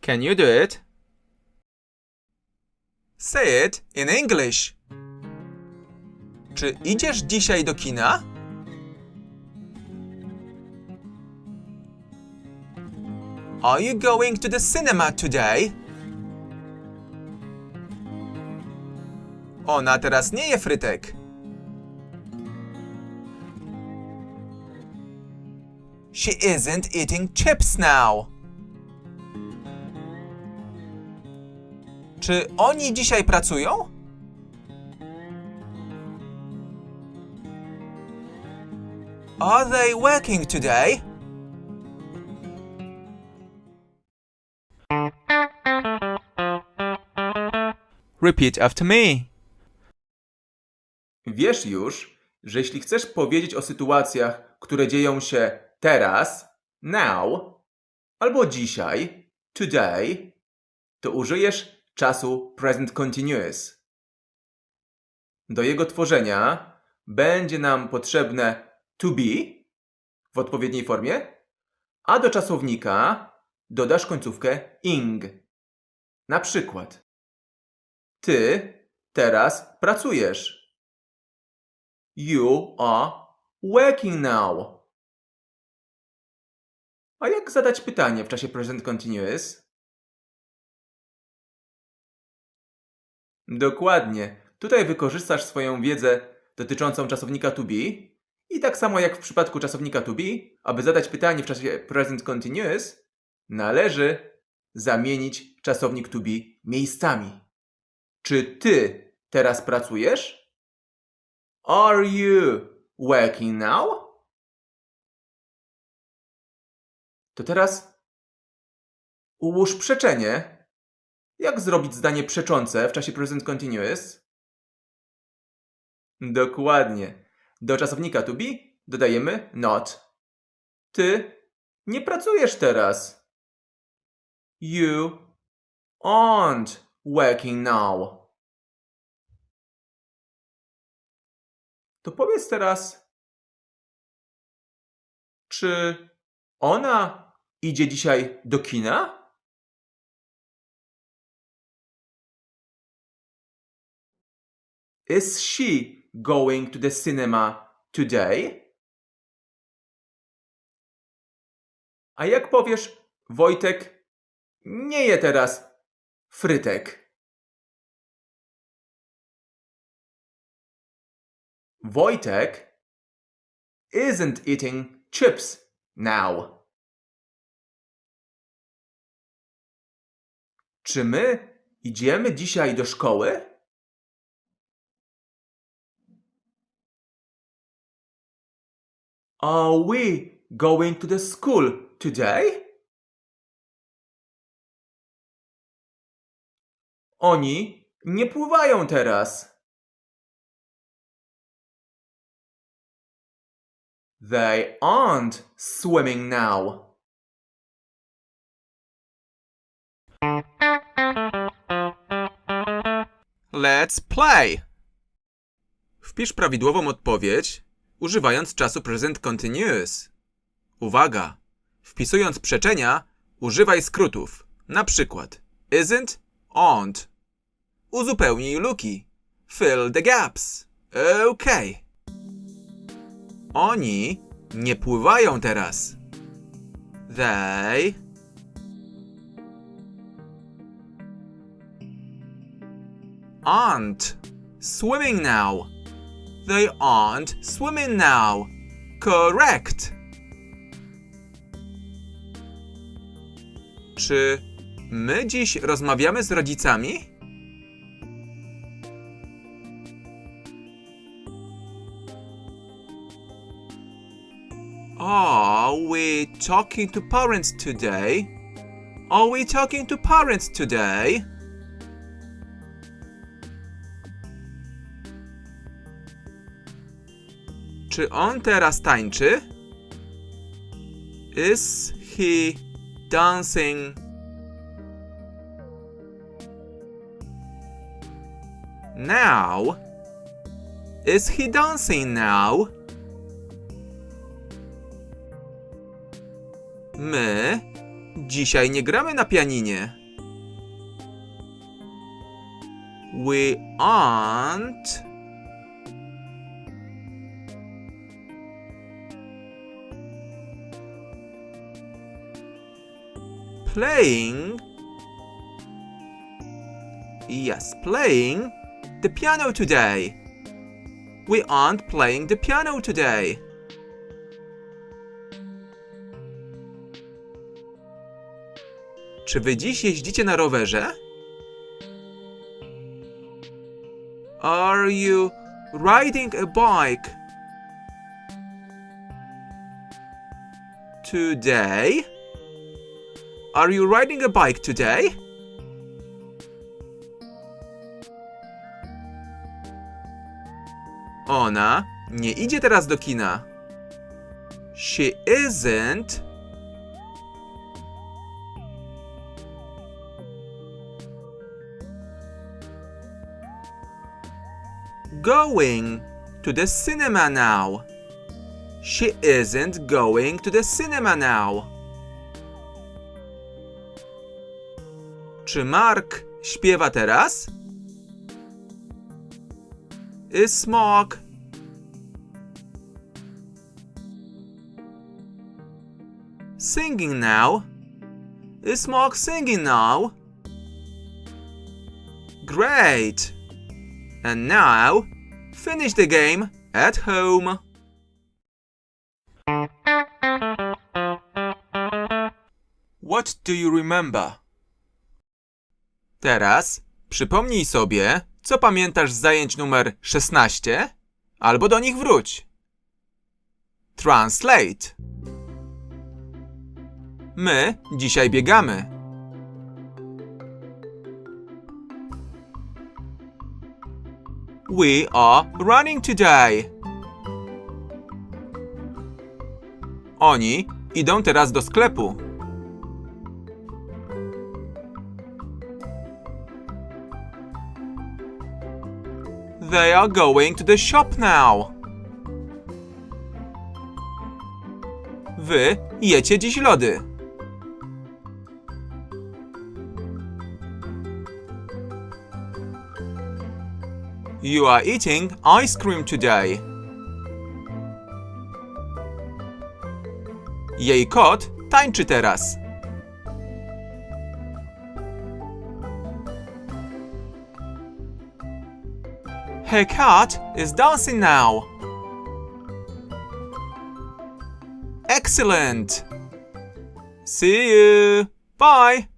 Can you do it? Say it in English. Czy idziesz dzisiaj do kina? Are you going to the cinema today? Ona teraz nie je frytek. She isn't eating chips now. Czy oni dzisiaj pracują? Are they working today? Repeat after me. Wiesz już, że jeśli chcesz powiedzieć o sytuacjach, które dzieją się teraz, now, albo dzisiaj, today, to użyjesz czasu present continuous. Do jego tworzenia będzie nam potrzebne to be w odpowiedniej formie, a do czasownika dodasz końcówkę ing. Na przykład, ty teraz pracujesz. You are working now. A jak zadać pytanie w czasie present continuous? Dokładnie. Tutaj wykorzystasz swoją wiedzę dotyczącą czasownika to be i tak samo jak w przypadku czasownika to be, aby zadać pytanie w czasie present continuous, należy zamienić czasownik to be miejscami. Czy ty teraz pracujesz? Are you working now? To teraz ułóż przeczenie. Jak zrobić zdanie przeczące w czasie present continuous? Dokładnie. Do czasownika to be dodajemy not. Ty nie pracujesz teraz. You aren't working now. To powiedz teraz, czy ona idzie dzisiaj do kina? Is she going to the cinema today? A jak powiesz, Wojtek nie je teraz frytek? Wojtek isn't eating chips now. Czy my idziemy dzisiaj do szkoły? Are we going to the school today? Oni nie pływają teraz. They aren't swimming now. Let's play! Wpisz prawidłową odpowiedź, używając czasu present continuous. Uwaga! Wpisując przeczenia, używaj skrótów. Na przykład isn't, aren't. Uzupełnij luki. Fill the gaps. OK. Oni nie pływają teraz. They aren't swimming now. They aren't swimming now. Correct. Czy my dziś rozmawiamy z rodzicami? Are we talking to parents today? Are we talking to parents today? Czy on teraz tańczy? Is he dancing? Now? Is he dancing now? My Dzisiaj nie gramy na pianinie. We aren't. Playing. Yes, playing the piano today. We aren't playing the piano today. Czy wy dziś jeździcie na rowerze? Are you riding a bike today? Are you riding a bike today? Ona nie idzie teraz do kina. She isn't going to the cinema now. She isn't going to the cinema now. Czy Mark śpiewa teraz? Is Mark singing now? Is Mark singing now? Great! And now, finish the game at home. What do you remember? Teraz przypomnij sobie, co pamiętasz z zajęć numer 16, albo do nich wróć. Translate. My dzisiaj biegamy. We are running today. Oni idą teraz do sklepu. They are going to the shop now. Wy jecie dziś lody. You are eating ice cream today. Jej kot tańczy teraz. Her cat is dancing now. Excellent. See you. Bye.